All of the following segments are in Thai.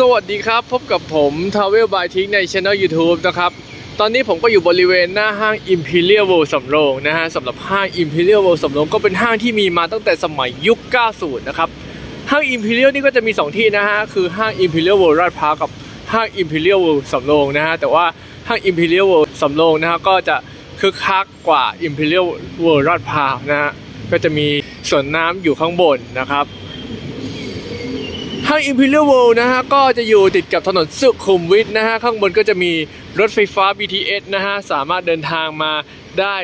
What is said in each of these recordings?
สวัสดีครับพบกับผม t r a v e l by ทิกในช anel YouTube นะครับ ตอนนี้ผมก็อยู่บริเวณหน้าห้าง Imperial World สำโรงนะฮะสำหรับห้าง Imperial World สำโรงก็เป็นห้างที่มีมาตั้งแต่สมัยยุค 90 นะครับ ห้าง Imperial นี่ก็จะมี 2 ที่นะฮะ คือห้าง Imperial World ลาดพร้าวกับห้าง Imperial World สำโรงนะฮะ แต่ว่าห้าง Imperial World สำโรงนะฮะก็จะคึกคักกว่า Imperial World ลาดพร้าวนะฮะก็จะมีสวนน้ำอยู่ข้างบนนะครับาง Imperial World นะฮะก็จะอยู่ติดกับถนนสุขุมวิทนะฮะข้างบนก็จะมีรถไฟฟ้า BTS นะฮะสามารถเดินทางมาได้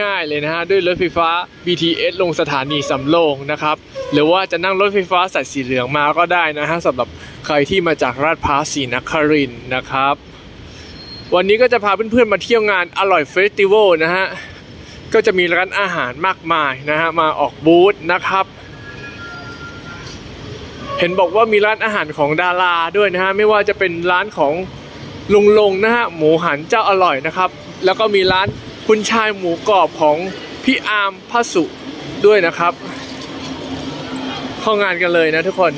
ง่ายๆเลยนะฮะด้วยรถไฟฟ้า BTS ลงสถานีสำโรงนะครับหรือว่าจะนั่งรถไฟฟ้าสายสีเหลืองมาก็ได้นะฮะสำหรับใครที่มาจากราชพร้าวศรีนครินทร์นะครับ วันนี้ก็จะพาเพื่อนๆมาเที่ยวงานอร่อยเฟสติวัลนะฮะก็จะมีร้านอาหารมากมายนะฮะมาออกบูธนะครับ เห็นบอกว่ามีร้านอาหารของดาราด้วยนะฮะไม่ว่าจะเป็นร้านของลุงลงนะฮะหมูหันเจ้าอร่อยนะครับ แล้วก็มีร้านคุณชายหมูกรอบของพี่อาร์มพระสุด้วยนะครับ เข้างานกันเลยนะทุกคน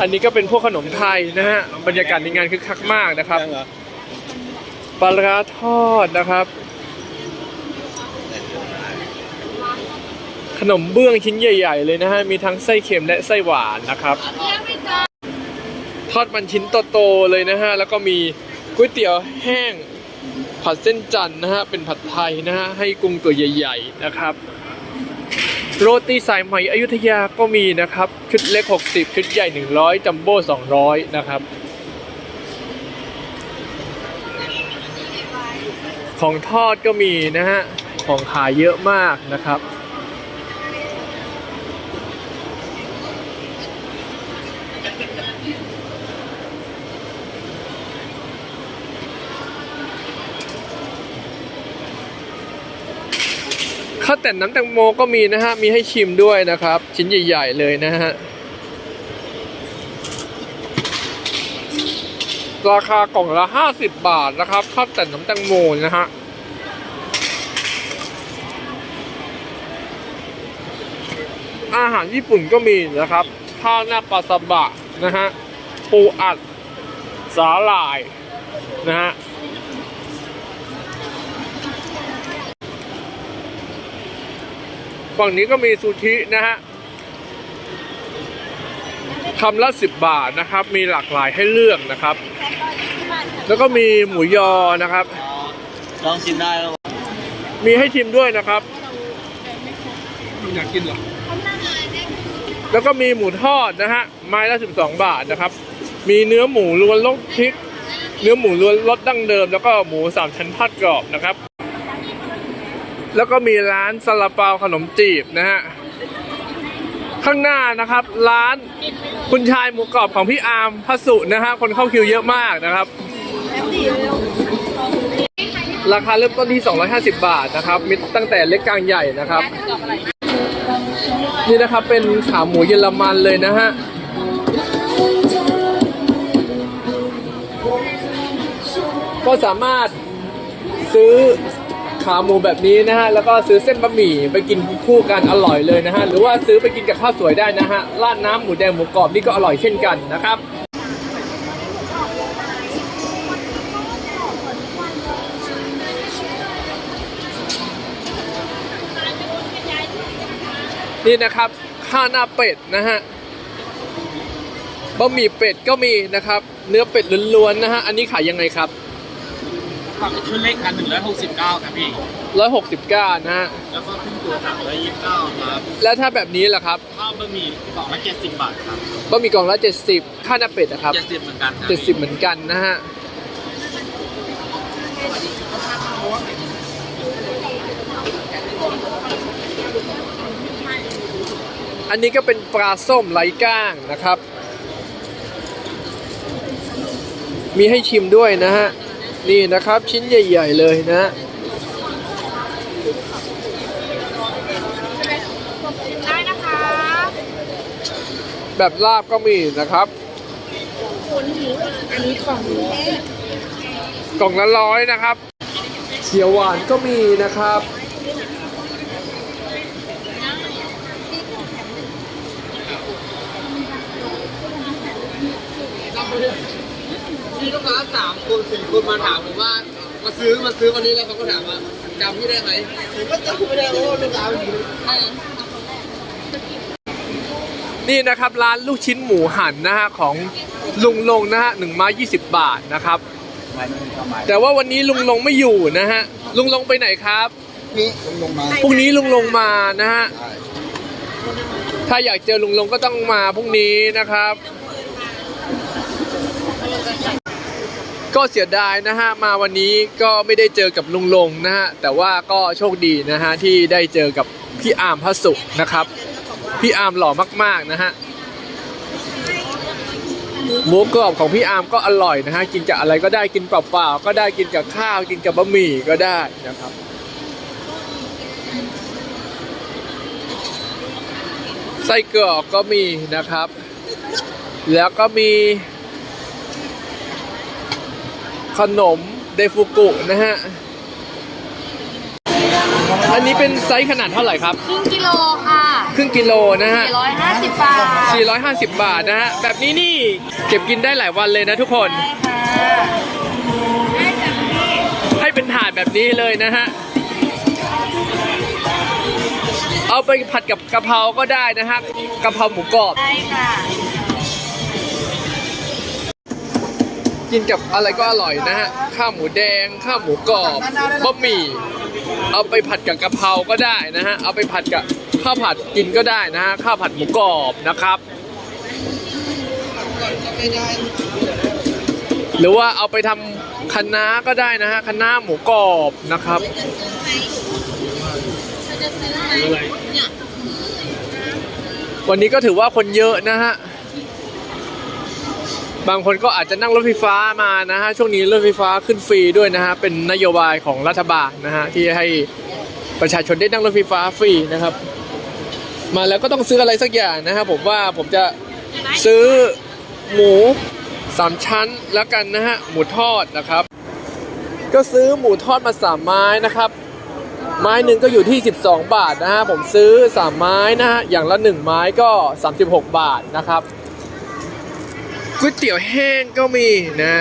อันนี้ก็เป็นพวกขนมไทยนะฮะบรรยากาศในงานคึกคักมากนะครับปลาร้าทอดนะครับ ขนมเบื้องชิ้นใหญ่ ๆ เลยนะฮะ มีทั้งไส้เค็มและไส้หวานนะครับ ทอดมันชิ้นโตๆเลยนะฮะ แล้วก็มีก๋วยเตี๋ยวแห้งผัดเส้นจันทร์นะฮะ เป็นผัดไทยนะฮะ ให้กุ้งตัวใหญ่ ๆ นะครับ โรตีสายไหมอยุธยาก็มีนะครับ ชุดเล็ก 60 ชุดใหญ่ 100 จัมโบ้ 200 นะครับ ของทอดก็มีนะฮะ ของขายเยอะมากนะครับ ข้าวแต่นน้ำแตงโมก็มีนะฮะ มีให้ชิมด้วยนะครับ ชิ้นใหญ่ๆเลยนะฮะ ราคากล่องละ 50 บาทนะครับข้าวแต่นน้ำแตงโมนะฮะอาหารญี่ปุ่นก็มีนะครับ ข้าวหน้าปลาซาบะ นะฮะปูอัดสาหร่ายนะฮะฝั่งนี้ก็มีซูชินะฮะคำละสิบบาทนะครับ มีหลากหลายให้เลือกนะครับ แล้วก็มีหมูยอนะครับ ลองชิมได้แล้วมีให้ชิมด้วยนะครับอยากกินเหรอ แล้วก็มีหมูทอดนะฮะไม้ละ 12 บาทนะครับ มีเนื้อหมูล้วนรสพริก เนื้อหมูล้วนรสดั้งเดิม แล้วก็หมูสามชั้นทอดกรอบนะครับ แล้วก็มีร้านซาลาเปาขนมจีบนะฮะข้างหน้านะครับ ร้านคุณชายหมูกรอบของพี่อาร์มพัสุนะฮะคนเข้าคิวเยอะมากนะครับ ราคาเริ่มต้นที่ 250 บาทนะครับมีตั้งแต่เล็กกลางใหญ่นะครับ นี่นะครับเป็นขาหมูเยอรมันเลยนะฮะก็สามารถซื้อขาหมูแบบนี้นะฮะแล้วก็ซื้อเส้นบะหมี่ไปกินคู่กันอร่อยเลยนะฮะหรือว่าซื้อไปกินกับข้าวสวยได้นะฮะราดน้ำหมูแดงหมูกรอบนี่ก็อร่อยเช่นกันนะครับ นี่นะครับข้าวหน้าเป็ดนะฮะบะหมี่เป็ดก็มีนะครับ เนื้อเป็ดล้วนๆนะฮะอันนี้ขายยังไงครับครับชุดเล็กกันหนึ่งร้อยหกสิบเก้าครับพี่169นะฮะแล้วก็ขึ้นตัวสามร้อยยี่สิบเก้าครับแล้วถ้าแบบนี้ล่ะครับข้าวบะหมี่กล่องละเจ็ดสิบบาทครับบะหมี่กล่องละ70ข้าวหน้าเป็ดนะครับเจ็ดสิบเหมือนกันครับ70เหมือนกันนะฮะ อันนี้ก็เป็นปลาส้มไร้ก้างนะครับ มีให้ชิมด้วยนะฮะ นี่นะครับชิ้นใหญ่ ๆ เลยนะฮะได้นะคะแบบลาบก็มีนะครับอันนี้ของกล่องละร้อยนะครับ เขียวหวานก็มีนะครับ มีลูกค้าสามคนสี่คนมาถามผมว่า มาซื้อมาซื้อวันนี้แล้วเขาก็ถามว่าจำพี่ได้ไหมผมก็จำไม่ได้เพราะว่าลูกค้ามันอยู่นี่นะครับร้านลูกชิ้นหมูหันนะฮะของลุงลงนะฮะหนึ่งไม้ยี่สิบบาทนะครับ แต่ว่าวันนี้ลุงลงไม่อยู่นะฮะลุงลงไปไหนครับนี่ลงลงมาพรุ่งนี้ลุงลงมานะฮะถ้าอยากเจอลุงลงก็ต้องมาพรุ่งนี้นะครับ ก็เสียดายนะฮะมาวันนี้ก็ไม่ได้เจอกับลุงลงนะฮะแต่ว่าก็โชคดีนะฮะที่ได้เจอกับพี่อาร์มพระสุขนะครับ พี่อาร์มหล่อมากๆนะฮะหมูกรอบของพี่อาร์มก็อร่อยนะฮะกินกับอะไรก็ได้กินเปล่าๆก็ได้กินกับข้าวกินกับบะหมี่ก็ได้นะครับไส้กรอกก็มีนะครับ แล้วก็มี ขนมเดฟุกุนะฮะ อันนี้เป็นไซส์ขนาดเท่าไหร่ครับ ครึ่งกิโลค่ะครึ่งกิโลนะฮะ 450บาท450 บาทนะฮะ แบบนี้นี่เก็บกินได้หลายวันเลยนะทุกคน ได้ค่ะให้เป็นถาดแบบนี้เลยนะฮะ เอาไปผัดกับกะเพราก็ได้นะฮะกะเพราหมูกรอบ ได้ค่ะ กินกับอะไรก็อร่อยนะฮะ ข้าวหมูแดง ข้าวหมูกรอบบะหมี่ เอาไปผัดกับกะเพราก็ได้นะฮะ เอาไปผัดกับข้าวผัดกินก็ได้นะฮะ ข้าวผัดหมูกรอบนะครับ หรือว่าเอาไปทำคะน้าก็ได้นะฮะ คะน้าหมูกรอบนะครับวันนี้ก็ถือว่าคนเยอะนะฮะ บางคนก็อาจจะนั่งรถไฟฟ้ามานะฮะช่วงนี้รถไฟฟ้าขึ้นฟรีด้วยนะฮะเป็นนโยบายของรัฐบาลนะฮะที่ให้ประชาชนได้นั่งรถไฟฟ้าฟรีนะครับ มาแล้วก็ต้องซื้ออะไรสักอย่างนะครับผมว่าผมจะซื้อหมูสามชั้นแล้วกันนะฮะหมูทอดนะครับ ก็ซื้อหมูทอดมาสามไม้นะครับ ไม้หนึ่งก็อยู่ที่ 12 บาทนะฮะผมซื้อ3ไม้นะฮะอย่างละ1ไม้ก็ 36 บาทนะครับ ก๋วยเตี๋ยวแห้งก็มีนะ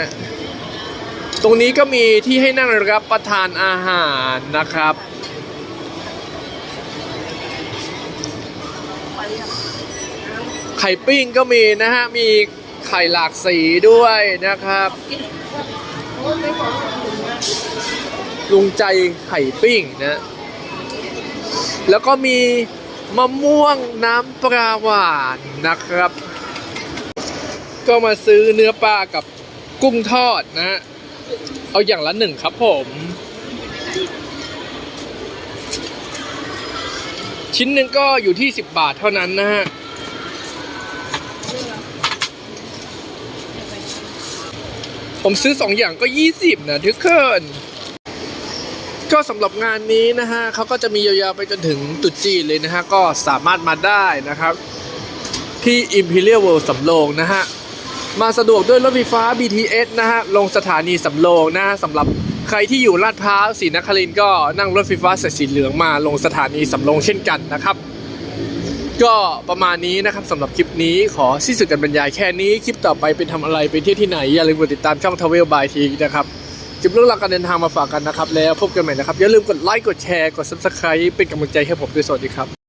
ตรงนี้ก็มีที่ให้นั่งรับประทานอาหารนะครับ ไข่ปิ้งก็มีนะฮะ มีไข่หลากสีด้วยนะครับ ลุงใจไข่ปิ้งนะ แล้วก็มีมะม่วงน้ำปลาหวานนะครับ ก็มาซื้อเนื้อปลากับกุ้งทอดนะฮะเอาอย่างละหนึ่งครับผม ชิ้นหนึ่งก็อยู่ที่ 10 บาทเท่านั้นนะฮะผมซื้อ 2 อย่างก็ 20 นะทุกคนก็สำหรับงานนี้นะฮะเขาก็จะมียาวๆไปจนถึงตุจีนเลยนะฮะ ก็สามารถมาได้นะครับ ที่ Imperial World สำโรงนะฮะ มาสะดวกด้วยรถไฟฟ้า BTS นะฮะ ลงสถานีสำโรงนะสำหรับใครที่อยู่ลาดพร้าวศรีนครินทร์ก็นั่งรถไฟฟ้าสายสีเหลืองมาลงสถานีสำโรงเช่นกันนะครับ ก็ประมาณนี้นะครับสำหรับคลิปนี้ขอสิ้นสุดการบรรยายแค่นี้ คลิปต่อไปเป็นทำอะไรไปเที่ยวที่ไหน อย่าลืมกดติดตามช่อง Travel by T นะครับคลิปเรื่องราวการเดินทางมาฝากกันนะครับ แล้วพบกันใหม่นะครับ อย่าลืมกดไลค์กดแชร์กด Subscribe เป็นกำลังใจให้ผมด้วยสวัสดีครับ